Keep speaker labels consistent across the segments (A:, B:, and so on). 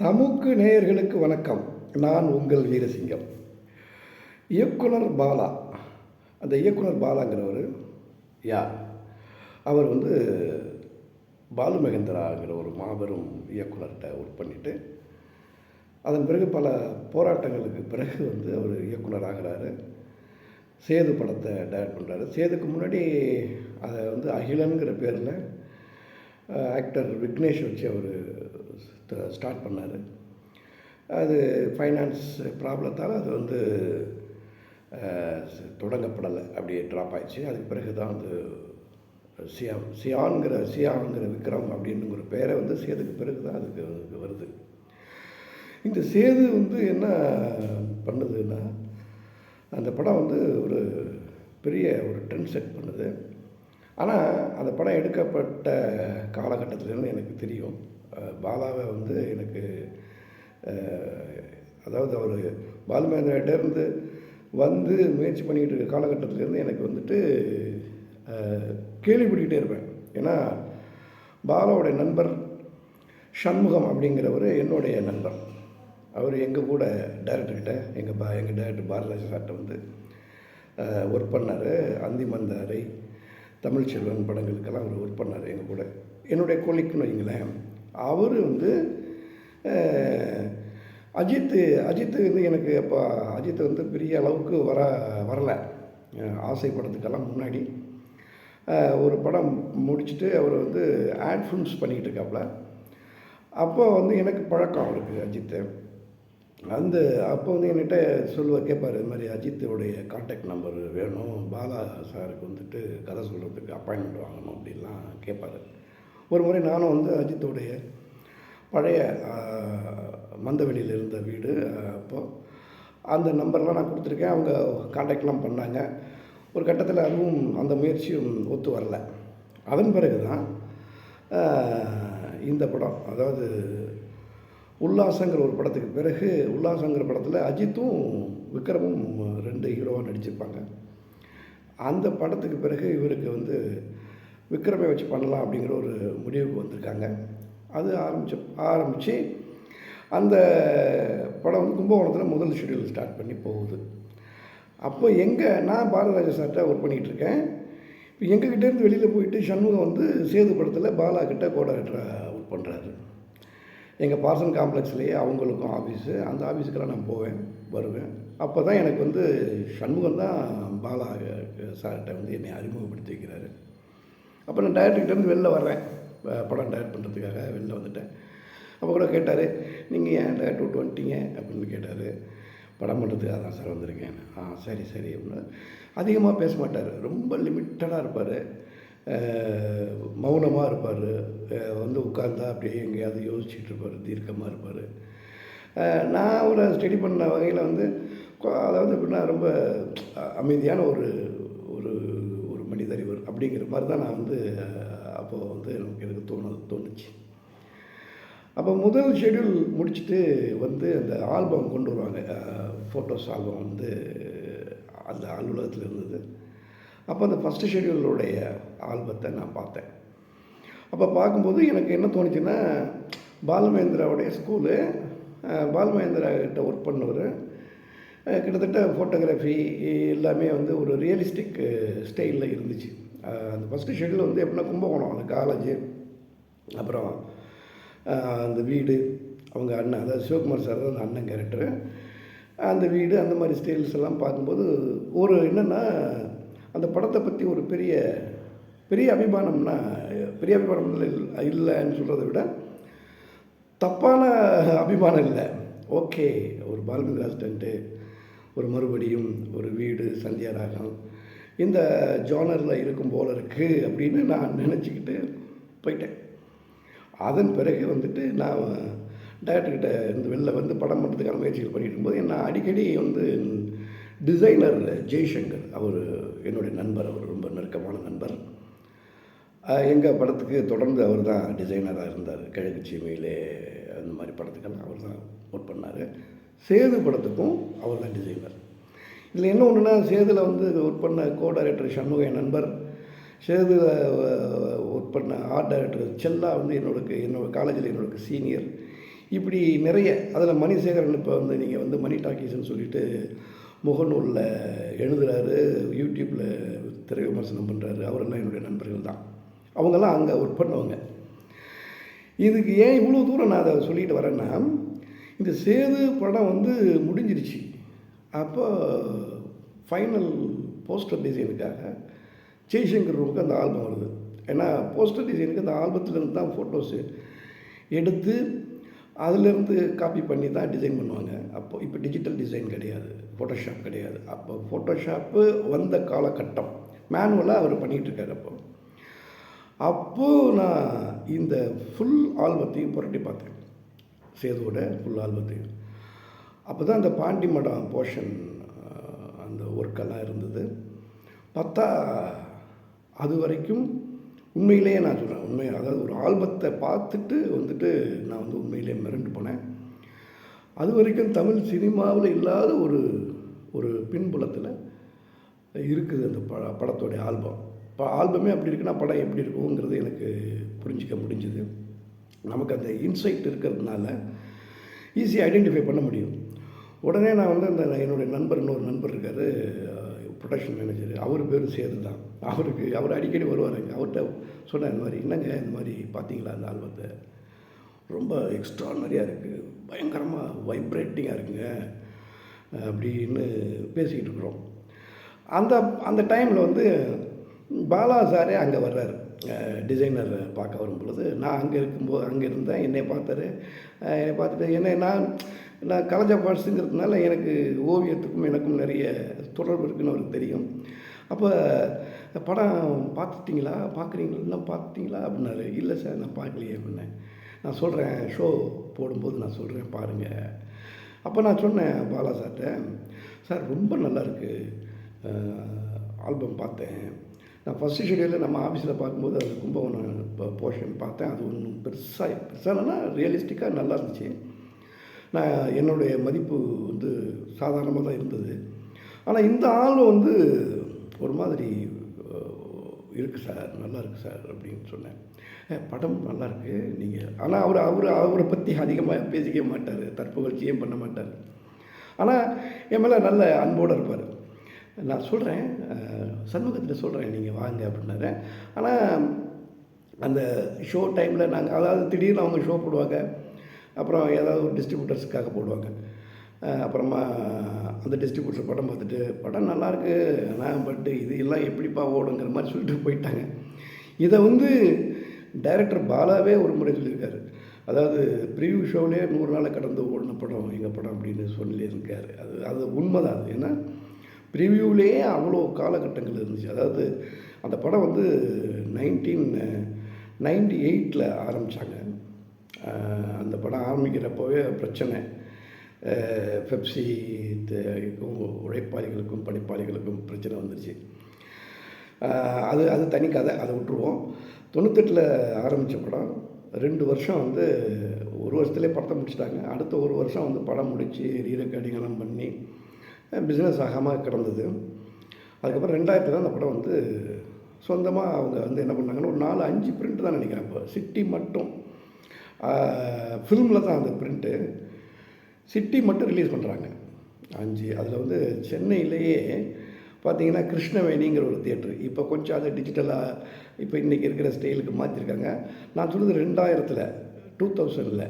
A: தமுக்கு நேயர்களுக்கு வணக்கம். நான் உங்கள் வீரசிங்கம். இயக்குனர் பாலா. அந்த இயக்குனர் பாலாங்கிறவர் யார்? அவர் வந்து பாலு மகேந்திராங்கிற ஒரு மாபெரும் இயக்குனர்கிட்ட ஒர்க் பண்ணிவிட்டு அதன் பிறகு பல போராட்டங்களுக்கு பிறகு வந்து அவர் இயக்குனர் ஆகிறாரு. சேது படத்தை டைரக்ட் பண்ணுறாரு சேதுக்கு முன்னாடி அதை வந்து அகிலனுங்கிற பேரில் ஆக்டர் விக்னேஷ் வச்சு அவர் ஸ்டார்ட் பண்ணார். அது ஃபைனான்ஸ் ப்ராப்ளத்தால் அது வந்து தொடங்கப்படலை. அப்படியே ட்ராப் ஆயிடுச்சு. அதுக்கு பிறகு தான் வந்து சியா சியான்கிற சியாங்கிற விக்ரம் அப்படின்னுங்கிற பேரை வந்து சேதுக்கு பிறகு தான் அதுக்கு அதுக்கு வருது. இந்த சேது வந்து என்ன பண்ணுதுன்னா அந்த படம் வந்து ஒரு பெரிய ஒரு ட்ரெண்ட் செட் பண்ணுது. ஆனால் அந்த படம் எடுக்கப்பட்ட காலகட்டத்திலேருந்து எனக்கு தெரியும். பாலாவை வந்து எனக்கு அதாவது அவர் பாலுமேந்திராட்டேருந்து வந்து முயற்சி பண்ணிக்கிட்டு இருக்க காலகட்டத்திலேருந்து எனக்கு வந்துட்டு கேள்விப்பட்டுக்கிட்டே இருப்பேன். ஏன்னா பாலாவுடைய நண்பர் சண்முகம் அப்படிங்கிறவர் என்னுடைய நண்பர். அவர் எங்கள் கூட டைரக்டர்கிட்ட எங்கள் பா எங்கள் டைரக்டர் பாரதிராஜ சார்கிட்ட வந்து ஒர்க் பண்ணார். அந்தி மந்தாரை தமிழ்ச்செல்வன் படங்களுக்கெல்லாம் அவர் ஒர்க் பண்ணார் எங்கள் கூட. என்னுடைய கொலிக்குன்னு வைங்களேன் அவர் வந்து அஜித்து அஜித்து வந்து எனக்கு அப்போ அஜித்து வந்து பெரிய அளவுக்கு வர வரலை. ஆசை படத்துக்கெல்லாம் முன்னாடி. ஒரு படம் முடிச்சுட்டு அவர் வந்து ஆட் ஃபிலிம்ஸ் பண்ணிக்கிட்டு இருக்காப்புல அப்போ வந்து எனக்கு பழக்கம் அவருக்கு அஜித்து. அந்த அப்போ வந்து என்கிட்ட சொல்லுவ கேட்பார் இது மாதிரி அஜித்துடைய காண்டாக்ட் நம்பர் வேணும். பாலா சாருக்கு வந்துட்டு கதை சொல்கிறதுக்கு அப்பாயின்மெண்ட் வாங்கணும் அப்படின்லாம் கேட்பார் ஒரு முறை நானும் வந்து அஜித்துடைய பழைய மந்தவெளியில் இருந்த வீடு அப்போது அப்போ அந்த நம்பர்லாம் நான் கொடுத்துருக்கேன். அவங்க காண்டாக்ட்லாம் பண்ணாங்க. ஒரு கட்டத்தில் அதுவும் அந்த முயற்சியும் ஒத்து வரல. அதன் பிறகு தான் இந்த படம் அதாவது உல்லாசங்கிற ஒரு படத்துக்கு பிறகு உல்லாசங்கிற படத்தில் அஜித்தும் விக்ரமும் ரெண்டு ஹீரோவாக நடிச்சிருப்பாங்க. அந்த படத்துக்கு பிறகு இவருக்கு வந்து விக்ரமை வச்சு பண்ணலாம் அப்படிங்கிற ஒரு முடிவுக்கு வந்திருக்காங்க. அது ஆரம்பிச்சு ஆரம்பித்து அந்த படம் வந்து கும்பகோணத்தில் முதல் ஷெடியூல் ஸ்டார்ட் பண்ணி போகுது. அப்போ எங்கே நான் பாரதிராஜ சார்கிட்ட ஒர்க் பண்ணிகிட்டு இருக்கேன். இப்போ எங்ககிட்டேருந்து வெளியில் போயிட்டு சண்முகம் வந்து சேது படத்தில் பாலா கிட்ட கோடாக்டராக ஒர்க் பண்ணுறாரு எங்கள் பார்சன் காம்ப்ளெக்ஸ்லேயே அவங்களுக்கும் ஆஃபீஸு அந்த ஆஃபீஸுக்கெல்லாம் நான் போவேன் வருவேன். அப்போ தான் எனக்கு வந்து சண்முகம் தான் பாலா சார்கிட்ட வந்து என்னை அறிமுகப்படுத்தி வைக்கிறாரு. அப்போ நான் டைரக்டர்கிட்டேருந்து வெளில வர்றேன். படம் டைரக்ட் பண்ணுறதுக்காக வெளில வந்துட்டேன். அப்போ கூட கேட்டார் நீங்கள் ஏன் டைரக்ட் விட்டு வந்துட்டீங்க? அப்படின்னு கேட்டார். படம் பண்ணுறதுக்காக தான் சார் வந்திருக்கேன். ஆ சரி சரி. அப்படின்னு. அதிகமாக பேச மாட்டார். ரொம்ப லிமிட்டடாக இருப்பார். மௌனமாக இருப்பார். வந்து உட்கார்ந்தா அப்படியே எங்கேயாவது யோசிச்சுட்டு இருப்பார். தீர்க்கமாக இருப்பார். நான் அவரை ஸ்டடி பண்ண வகையில் வந்து அதாவது எப்படின்னா ரொம்ப அமைதியான ஒரு ஒரு ஒரு அப்படிங்கிற மாதிரி தான் நான் வந்து அப்போது வந்து எனக்கு எனக்கு தோணு தோணுச்சு. அப்போ முதல் ஷெட்யூல் முடிச்சுட்டு வந்து அந்த ஆல்பம் கொண்டு வருவாங்க. ஃபோட்டோஸ் ஆல்பம் வந்து அந்த அலுவலகத்தில் இருந்தது. அப்போ அந்த ஃபஸ்ட்டு ஷெட்யூலுடைய ஆல்பத்தை நான் பார்த்தேன். அப்போ பார்க்கும்போது எனக்கு என்ன தோணுச்சுன்னா பாலுமகேந்திராவுடைய ஸ்கூலு பாலுமகேந்திரா கிட்ட ஒர்க் பண்ணவர் கிட்டத்தட்ட ஃபோட்டோகிராஃபி எல்லாமே வந்து ஒரு ரியலிஸ்டிக் ஸ்டைலில் இருந்துச்சு. அந்த ஃபஸ்ட்டு ஷெட்டில் வந்து எப்படின்னா கும்பகோணம் அந்த காலேஜு அப்புறம் அந்த வீடு அவங்க அண்ணன் அதாவது சிவகுமார் சார் தான் அந்த அண்ணன் கேரக்டரு அந்த வீடு அந்த மாதிரி ஸ்டைல்ஸ் எல்லாம் பார்க்கும்போது ஒரு என்னென்னா அந்த படத்தை பற்றி ஒரு பெரிய பெரிய அபிமானம்னா பெரிய அபிமானம் இல்லை இல்லைன்னு சொல்கிறத விட தப்பான அபிமானம் இல்லை. ஓகே ஒரு பால்மிக் ஒரு மறுபடியும் ஒரு வீடு சந்தியா ராகம் இந்த ஜோனரில் இருக்கும் போல இருக்குது அப்படின்னு நான் நினச்சிக்கிட்டு போயிட்டேன். அதன் பிறகு வந்துட்டு நான் டேரக்டர்கிட்ட இருந்து வெளில வந்து படம் பண்ணுறதுக்கான முயற்சிகள் பண்ணிட்டு இருக்கும்போது நான் அடிக்கடி வந்து டிசைனர் ஜெய்சங்கர் அவர் என்னுடைய நண்பர் அவர் ரொம்ப நெருக்கமான நண்பர். எங்கள் படத்துக்கு தொடர்ந்து அவர் தான் டிசைனராக இருந்தார். கிழக்கு சீமையிலே அந்த மாதிரி படத்துக்கெல்லாம் அவர் தான் ஒர்க் பண்ணார். சேது படத்துக்கும் அவர் தான் டிசைனர் இதில் என்ன ஒன்றுனா சேதுல வந்து ஒர்க் பண்ண கோ டைரக்டர் சண்முக என் நண்பர். சேதுல ஒர்க் பண்ண ஆர்ட் டைரக்டர் செல்லா வந்து என்னோட என்னோட காலேஜில் என்னோட சீனியர் இப்படி நிறைய அதில் மணிசேகரன் இப்போ வந்து நீங்கள் வந்து மணி டாக்கீஸ்னு சொல்லிட்டு முகநூலில் எழுதுகிறாரு யூடியூப்பில் திரை விமர்சனம் பண்ணுறாரு அவரெல்லாம் என்னுடைய நண்பர்கள் தான். அவங்கெல்லாம் அங்கே ஒர்க் பண்ணுவாங்க. இதுக்கு ஏன் இவ்வளோ தூரம் நான் அதை சொல்லிட்டு வரேன்னா இந்த சேது படம் வந்து முடிஞ்சிருச்சு. அப்போ ஃபைனல் போஸ்டர் டிசைனுக்காக ஜெய்சங்கர் ரூமுக்கு அந்த ஆல்பம் வருது. ஏன்னா போஸ்டர் டிசைனுக்கு அந்த ஆல்பத்துலேருந்து தான் ஃபோட்டோஸு எடுத்து அதுலேருந்து காப்பி பண்ணி தான் டிசைன் பண்ணுவாங்க. அப்போ இப்போ டிஜிட்டல் டிசைன் கிடையாது ஃபோட்டோஷாப் கிடையாது. அப்போ ஃபோட்டோஷாப்பு வந்த காலகட்டம். மேனுவலாக அவர் பண்ணிகிட்ருக்காரு அப்போ. அப்போது நான் இந்த ஃபுல் ஆல்பத்தையும் புரட்டி பார்த்தேன். சேதுவோட ஃபுல் ஆல்பத்தையும். அப்போ தான் அந்த பாண்டி மடம் போர்ஷன் அந்த ஒர்க்கெல்லாம் இருந்தது. பார்த்தா அது வரைக்கும் உண்மையிலேயே நான் சொல்கிறேன் உண்மை அதாவது ஒரு ஆல்பத்தை பார்த்துட்டு வந்துட்டு நான் வந்து உண்மையிலேயே மிரண்டு போனேன். அது வரைக்கும் தமிழ் சினிமாவில் இல்லாத ஒரு ஒரு பின்புலத்தில் இருக்குது அந்த ப படத்தோடைய ஆல்பம். இப்போ ஆல்பமே அப்படி இருக்குன்னா படம் எப்படி இருக்குங்கிறது எனக்கு புரிஞ்சிக்க முடிஞ்சுது. நமக்கு அந்த இன்சைட் இருக்கிறதுனால ஈஸியாக ஐடென்டிஃபை பண்ண முடியும். உடனே நான் வந்து அந்த என்னுடைய நண்பர் இன்னொரு நண்பர் இருக்கார் ப்ரொடக்ஷன் மேனேஜர் அவர் பேரும் சேது தான். அவருக்கு அவர் அடிக்கடி வருவார் அவர்கிட்ட சொன்னேன் இந்த மாதிரி என்னங்க இந்த மாதிரி பார்த்தீங்களா அந்த ஆல்பத்தை? ரொம்ப எக்ஸ்ட்ரானரியாக இருக்குது பயங்கரமாக வைப்ரேட்டிங்காக இருக்குங்க அப்படின்னு பேசிக்கிட்டு இருக்கிறோம். அந்த அந்த டைமில் வந்து பாலா சாரே அங்கே வர்றாரு. டிசைனர் பார்க்க வரும் பொழுது நான் அங்கே இருக்கும்போது அங்கே இருந்தேன். என்னை பார்த்தாரு. என்னை பார்த்துட்டு என்ன நான் நான் கலைஞ பாட்ஸுங்கிறதுனால எனக்கு ஓவியத்துக்கும் எனக்கும் நிறைய தொடர்பு இருக்குன்னு அவருக்கு தெரியும். அப்போ படம் பார்த்துட்டிங்களா? பார்க்குறீங்களா? பார்த்துட்டிங்களா? அப்படின்னாரு. இல்லை சார் நான் பார்க்கலையே அப்படின்னேன். நான் சொல்கிறேன் ஷோ போடும்போது நான் சொல்கிறேன் பாருங்கள் அப்போ நான் சொன்னேன் பாலா சார்கிட்ட சார் ரொம்ப நல்லா இருக்குது ஆல்பம் பார்த்தேன். நான் ஃபஸ்ட்டு ஷெடியூலில் நம்ம ஆஃபீஸில் பார்க்கும்போது அது கும்பகோணம் போர்ஷன் பார்த்தேன். அது ஒன்றும் பெருசாக பெருசாக இல்லைன்னா ரியலிஸ்டிக்காக நல்லா இருந்துச்சு. நான் என்னுடைய மதிப்பு வந்து சாதாரணமாக தான் இருந்தது. ஆனால் இந்த ஆளும் வந்து ஒரு மாதிரி இருக்குது சார் நல்லா இருக்குது சார் அப்படின்னு சொன்னேன். படம் நல்லாயிருக்கு நீங்கள் ஆனால் அவர் அவர் அவரை பற்றி அதிகமாக பேசிக்க மாட்டார் தற்புகழ்ச்சியும் பண்ண மாட்டார். ஆனால் என் மேலே நல்ல அன்போடு இருப்பார். நான் சொல்கிறேன் சண்முகத்தில் சொல்கிறேன் நீங்கள் வாங்க அப்படின்னாரு. ஆனால் அந்த ஷோ டைமில் நாங்கள் அதாவது திடீர்னு அவங்க ஷோ போடுவாங்க அப்புறம் ஏதாவது ஒரு டிஸ்ட்ரிபியூட்டர்ஸுக்காக போடுவாங்க. அப்புறமா அந்த டிஸ்ட்ரிபியூட்டர் படம் பார்த்துட்டு படம் நல்லாயிருக்கு ஆனால் பட்டு இது எல்லாம் எப்படிப்பா ஓடுங்கிற மாதிரி சொல்லிட்டு போயிட்டாங்க. இதை வந்து டைரக்டர் பாலாவே ஒரு முறை சொல்லியிருக்காரு. அதாவது ப்ரிவியூ ஷோவிலே நூறு நாளை கடந்து ஓடின படம் எங்கள் படம்? அப்படின்னு சொல்லியிருக்காரு. அது அது உண்மை தான் அது. ஏன்னா ப்ரிவியூலேயே அவ்வளோ காலகட்டங்கள் இருந்துச்சு. அதாவது அந்த படம் வந்து நைன்டீன் நைன்டி எயிட்டில் ஆரம்பித்தாங்க அந்த படம் ஆரம்பிக்கிறப்போவே பிரச்சனை. பெப்சி உழைப்பாளிகளுக்கும் படிப்பாளிகளுக்கும் பிரச்சனை வந்துருச்சு. அது அது தனி கதை அதை விட்டுருவோம். தொண்ணூத்தெட்டில் ஆரம்பித்த படம் ரெண்டு வருஷம் வந்து ஒரு வருஷத்துலேயே படத்தை முடிச்சிட்டாங்க. அடுத்த ஒரு வருஷம் வந்து படம் முடித்து ரீ ரெக்கார்டிங்கெல்லாம் பண்ணி பிஸ்னஸ் ஆகாமல் கிடந்தது. அதுக்கப்புறம் ரெண்டாயிரத்தில் தான் அந்த படம் வந்து சொந்தமாக அவங்க வந்து என்ன பண்ணாங்கன்னா ஒரு நாலு அஞ்சு பிரிண்ட் தான் நினைக்கிறேன் இப்போ. சிட்டி மட்டும். ஃபிலிமில் தான் அந்த பிரிண்ட்டு சிட்டி மட்டும் ரிலீஸ் பண்ணுறாங்க அஞ்சு அதில் வந்து சென்னையிலேயே பார்த்தீங்கன்னா கிருஷ்ணவேணிங்கிற ஒரு தேட்ரு இப்போ கொஞ்சம் அதை டிஜிட்டலாக இப்போ இன்றைக்கி இருக்கிற ஸ்டைலுக்கு மாற்றிருக்காங்க நான் சொல்லுது ரெண்டாயிரத்தில் டூ தௌசண்டில்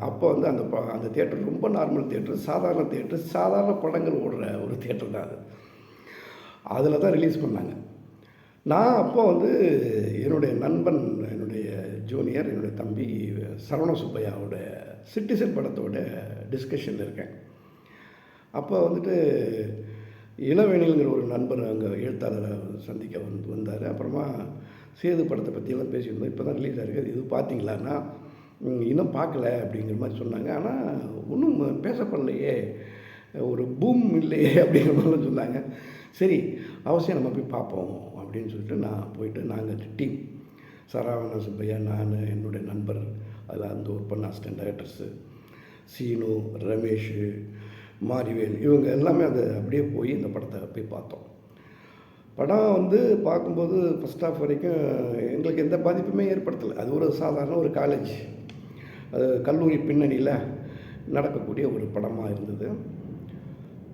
A: அப்போ வந்து அந்த அந்த தியேட்டர் ரொம்ப நார்மல் தியேட்ரு சாதாரண தியேட்ரு சாதாரண படங்கள் ஓடுற ஒரு தியேட்டர் தான் அது. அதில் தான் ரிலீஸ் பண்ணாங்க. நான் அப்போ வந்து என்னுடைய நண்பன் ஜூனியர் என்னுடைய தம்பி சரவண சுப்பையாவோட சிட்டிசன் படத்தோட டிஸ்கஷன் இருக்கேன். அப்போ வந்துட்டு இளவேணிங்கிற ஒரு நண்பர் அங்கே எழுத்தாளரை சந்திக்க வந்து வந்தார். அப்புறமா சேது படத்தை பற்றியெல்லாம் பேசியிருந்தோம். இப்போ தான் ரிலீஸ் ஆகிருக்கு இது பார்த்தீங்களான்னா இன்னும் பார்க்கல அப்படிங்கிற மாதிரி சொன்னாங்க. ஆனால் ஒன்றும் பேசப்படலையே. ஒரு பூம் இல்லையே அப்படிங்கிற மாதிரிலாம் சொன்னாங்க. சரி அவசியம் நம்ம போய் பார்ப்போம் அப்படின்னு சொல்லிட்டு நான் போயிட்டு நாங்கள் டீம் சரவண சுப்பையா நான் என்னுடைய நண்பர் அதில் அந்த ஒரு பண்ண அசிஸ்டன்ட் டைரக்டர்ஸு சீனு ரமேஷ் மாரிவேல் இவங்க எல்லாமே அதை அப்படியே போய் இந்த படத்தை போய் பார்த்தோம். படம் வந்து பார்க்கும்போது ஃபஸ்ட் ஆஃப் வரைக்கும் எங்களுக்கு எந்த பாதிப்புமே ஏற்படுத்தலை. அது ஒரு சாதாரண ஒரு காலேஜ் அது கல்லூரி பின்னணியில் நடக்கக்கூடிய ஒரு படமாக இருந்தது.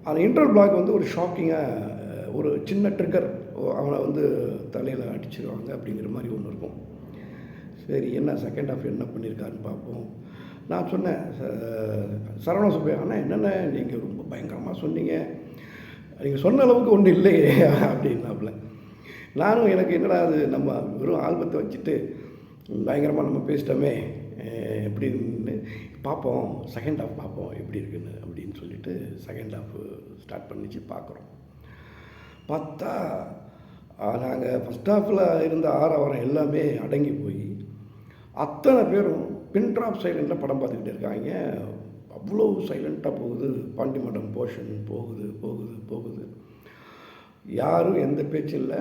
A: அந்த இன்டர் பிளாக் வந்து ஒரு ஷாக்கிங்காக ஒரு சின்ன ட்ரிக்கர் அவனை வந்து தலையில் அடிச்சிருவாங்க அப்படிங்கிற மாதிரி ஒன்று இருக்கும். சரி என்ன செகண்ட் ஆஃப் என்ன பண்ணியிருக்காருன்னு பார்ப்போம். நான் சொன்னேன் ச- சரவண சுப்பையா ஆனால் என்னென்ன நீங்கள் ரொம்ப பயங்கரமாக சொன்னீங்க. நீங்கள் சொன்ன அளவுக்கு ஒன்றும் இல்லையே அப்படின்னாப்புல. நானும் எனக்கு என்னடா அது நம்ம வெறும் ஆல்பத்தை வச்சுட்டு பயங்கரமாக நம்ம பேசிட்டோமே எப்படின்னு பார்ப்போம். செகண்ட் ஆஃப் பார்ப்போம் எப்படி இருக்குன்னு அப்படின்னு சொல்லிட்டு செகண்ட் ஆஃப் ஸ்டார்ட் பண்ணிச்சு பார்க்குறோம். பார்த்தா நாங்கள் ஃபஸ்ட் ஹாஃபில் இருந்த ஆரவாரம் எல்லாமே அடங்கி போய் அத்தனை பேரும் பின் ட்ராப் சைலண்ட்டில் படம் பார்த்துக்கிட்டு இருக்காங்க. அவ்வளோ சைலண்ட்டாக போகுது. பாண்டிமடம் போர்ஷன் போகுது போகுது போகுது. யாரும் எந்த பேச்சும் இல்லை.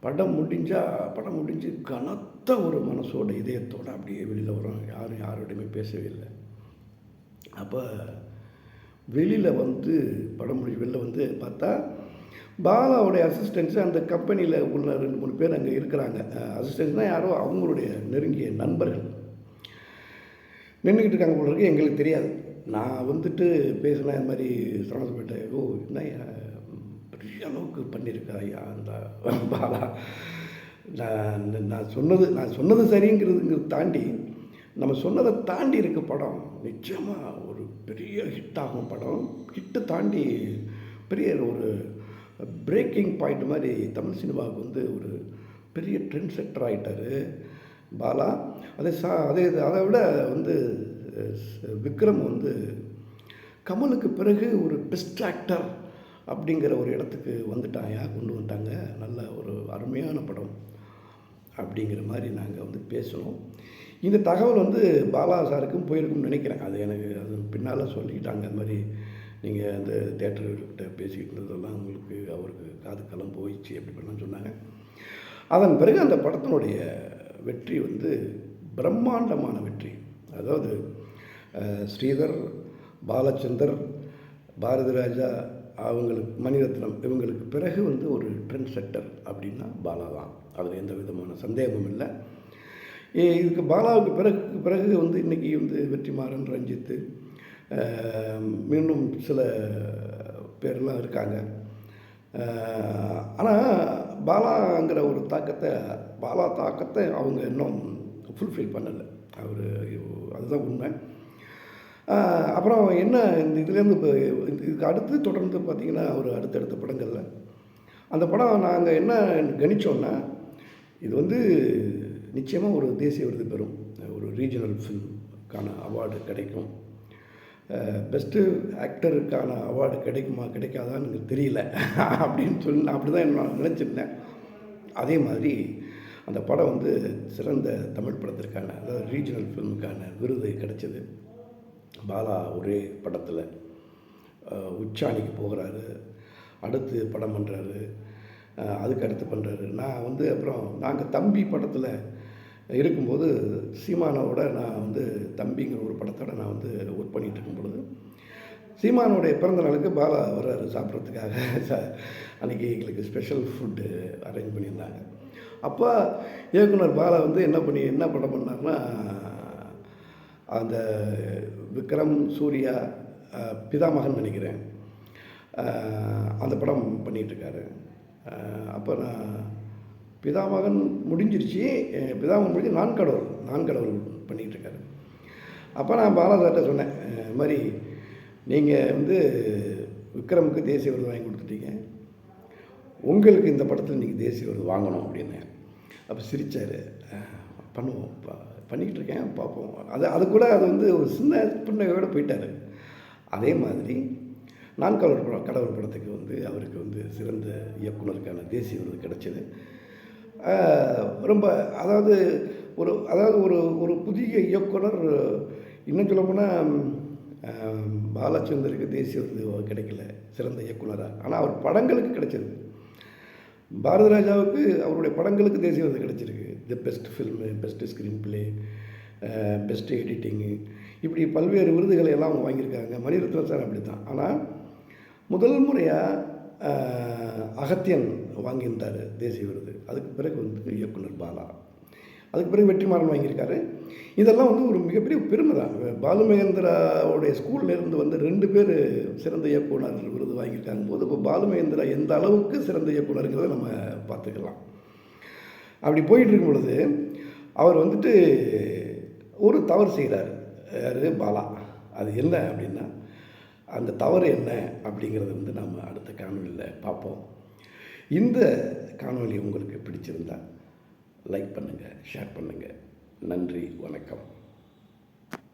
A: படம் முடிஞ்சால் படம் முடிஞ்சு கனத்த ஒரு மனசோட இதயத்தோட அப்படியே வெளியில் வரும். யாரும் யாரோடையுமே பேசவே இல்லை. அப்போ வெளியில் வந்து படம் முடிஞ்சு வெளில வந்து பார்த்தா பாலாவுடைய அசிஸ்டன்ஸு அந்த கம்பெனியில் உள்ள ரெண்டு மூணு பேர் அங்கே இருக்கிறாங்க. அசிஸ்டன்ஸ்னால் யாரோ அவங்களுடைய நெருங்கிய நண்பர்கள். நின்றுக்கிட்டு இருக்காங்க போல இருக்கு. எங்களுக்கு தெரியாது. நான் வந்துட்டு பேசினேன் இந்த மாதிரி சரணப்பேட்டை ஓ என்ன பெரிய அளவுக்கு பண்ணியிருக்கா ஐயா அந்த பாலா? நான் நான் சொன்னது நான் சொன்னது சரிங்கிறதுங்கிறது தாண்டி நம்ம சொன்னதை தாண்டி இருக்க படம் நிச்சயமாக ஒரு பெரிய ஹிட் ஆகும் படம். ஹிட்டை தாண்டி பெரிய ஒரு பிரேக்கிங் பாயிண்ட் மாதிரி தமிழ் சினிமாவுக்கு வந்து ஒரு பெரிய ட்ரெண்ட் செட்டர் ஆகிட்டார் பாலா. அதே சா அதே அதை விட வந்து விக்ரம் வந்து கமலுக்கு பிறகு ஒரு பெஸ்ட் ஆக்டர் அப்படிங்கிற ஒரு இடத்துக்கு வந்துட்டாயா கொண்டு வந்துட்டாங்க. நல்ல ஒரு அருமையான படம் அப்படிங்கிற மாதிரி நாங்கள் வந்து பேசணும். இந்த தகவல் வந்து பாலா சாருக்கும் போயிருக்கும்னு நினைக்கிறேன். அது எனக்கு அது பின்னால் சொல்லிக்கிட்டாங்க அந்த மாதிரி நீங்கள் அந்த தேட்டர்கிட்ட பேசிக்கிட்டு இருந்ததெல்லாம் உங்களுக்கு அவருக்கு காதுக்கெல்லாம் போயிடுச்சு அப்படி சொன்னாங்க. அதன் பிறகு அந்த படத்தினுடைய வெற்றி வந்து பிரம்மாண்டமான வெற்றி. அதாவது ஸ்ரீதர் பாலச்சந்தர் பாரதி ராஜா அவங்களுக்கு மணிரத்னம் இவங்களுக்கு பிறகு வந்து ஒரு ட்ரெண்ட் செட்டர் அப்படின்னா பாலா தான். அதில் எந்த விதமான சந்தேகமும் இல்லை. இதுக்கு பாலாவுக்கு பிறகு பிறகு வந்து இன்றைக்கி வந்து வெற்றிமாறன் ரஞ்சித்து இன்னும் சில பேர்லாம் இருக்காங்க. ஆனால் பாலாங்கிற ஒரு தாக்கத்தை பாலா தாக்கத்தை அவங்க இன்னும் ஃபுல்ஃபில் பண்ணலை. அவர் அதுதான் உண்மை. அப்புறம் என்ன இந்த இதுலேருந்து இப்போ இதுக்கு அடுத்து தொடர்ந்து பார்த்திங்கன்னா ஒரு அடுத்தடுத்த படங்களில் அந்த படம் நாங்கள் என்ன கணிச்சோன்னா இது வந்து நிச்சயமாக ஒரு தேசிய விருது பெறும். ஒரு ரீஜனல் ஃபில்ம்க்கான அவார்டு கிடைக்கும். பெஸ்ட்டு ஆக்டருக்கான அவார்டு கிடைக்குமா கிடைக்காதான்னு எனக்கு தெரியல. அப்படின்னு சொல்லி நான் அப்படி தான் நான் நினச்சிருந்தேன். அதே மாதிரி அந்த படம் வந்து சிறந்த தமிழ் படத்திற்கான அதாவது ரீஜனல் ஃபிலிமுக்கான விருது கிடைச்சது. பாலா ஒரே படத்தில். உச்சாணிக்கு போகிறாரு. அடுத்து படம் பண்ணுறாரு அதுக்கு அடுத்து பண்ணுறாரு நான் வந்து அப்புறம் நாங்கள் தம்பி படத்தில் இருக்கும்போது சீமானோட நான் வந்து தம்பிங்கிற ஒரு படத்தோட நான் வந்து ஒர்க் பண்ணிகிட்டு இருக்கும் பொழுது சீமானுடைய பிறந்த நாளுக்கு பாலா வர்றாரு சாப்பிட்றதுக்காக. ச அன்றைக்கி எங்களுக்கு ஸ்பெஷல் ஃபுட்டு அரேஞ்ச் பண்ணியிருந்தாங்க. அப்போ இயக்குனர் பாலா வந்து என்ன பண்ணி என்ன படம் பண்ணார்னா அந்த விக்ரம் சூர்யா பிதாமகன் நினைக்கிறேன். அந்த படம் பண்ணிகிட்ருக்காரு அப்போ நான் பிதாமகன் முடிஞ்சிருச்சு பிதாமகன் முடிஞ்சு நான் கடவுள் நான் கடவுள் பண்ணிகிட்ருக்காரு அப்போ நான் பாலாசார்ட்ட சொன்னேன் இது மாதிரி நீங்கள் வந்து விக்ரமுக்கு தேசிய விருது வாங்கி கொடுத்துட்டீங்க. உங்களுக்கு இந்த படத்தில் நீங்கள் தேசிய விருது வாங்கணும் அப்படின்னு. அப்போ சிரித்தார் பண்ணுவோம் பண்ணிக்கிட்டு இருக்கேன் பார்ப்போம். அது அது கூட அது வந்து ஒரு சின்ன புன்னகையோடு போயிட்டார். அதே மாதிரி நான் கடவுள் படம் கடவுள் படத்துக்கு வந்து அவருக்கு வந்து சிறந்த இயக்குனருக்கான தேசிய விருது கிடச்சிது. ரொம்ப அதாவது ஒரு அதாவது ஒரு ஒரு புதிய இயக்குனர் இன்னும் சொல்லப்போனால் பாலச்சந்தருக்கு தேசிய விருது கிடைக்கல சிறந்த இயக்குனராக ஆனால் அவர் படங்களுக்கு கிடைச்சது. பாரத ராஜாவுக்கு அவருடைய படங்களுக்கு தேசிய விருது கிடைச்சிருக்கு. The best film best screenplay best editing இப்படி பல்வேறு விருதுகளை எல்லாம் அவங்க வாங்கியிருக்காங்க. மணிரத்னம் சார் அப்படி தான் ஆனால் முதல் முறையாக அகத்தியன் வாங்கியிருந்தார் தேசிய விருது. அதுக்கு பிறகு வந்து இயக்குனர் பாலா. அதுக்கு பிறகு வெற்றிமாறன் வாங்கியிருக்காரு. இதெல்லாம் வந்து ஒரு மிகப்பெரிய பெருமை தான் பாலு மகேந்திராவுடைய ஸ்கூல்ல இருந்து வந்து ரெண்டு பேர் சிறந்த இயக்குனர் விருது வாங்கியிருக்காங்க போது இப்போ பாலு மகேந்திரா எந்த அளவுக்கு சிறந்த இயக்குனருங்கிறத நம்ம பார்த்துக்கலாம். அப்படி போயிட்டு இருக்கும் பொழுது அவர் வந்துட்டு ஒரு தவறு செய்கிறார் யாரு? பாலா. அது என்ன அப்படின்னா அந்த தவறு என்ன அப்படிங்கிறத வந்து நம்ம அடுத்த காணொலியில் பார்ப்போம். இந்த காணொளி உங்களுக்கு பிடிச்சிருந்தா லைக் பண்ணுங்கள் ஷேர் பண்ணுங்கள் நன்றி வணக்கம்.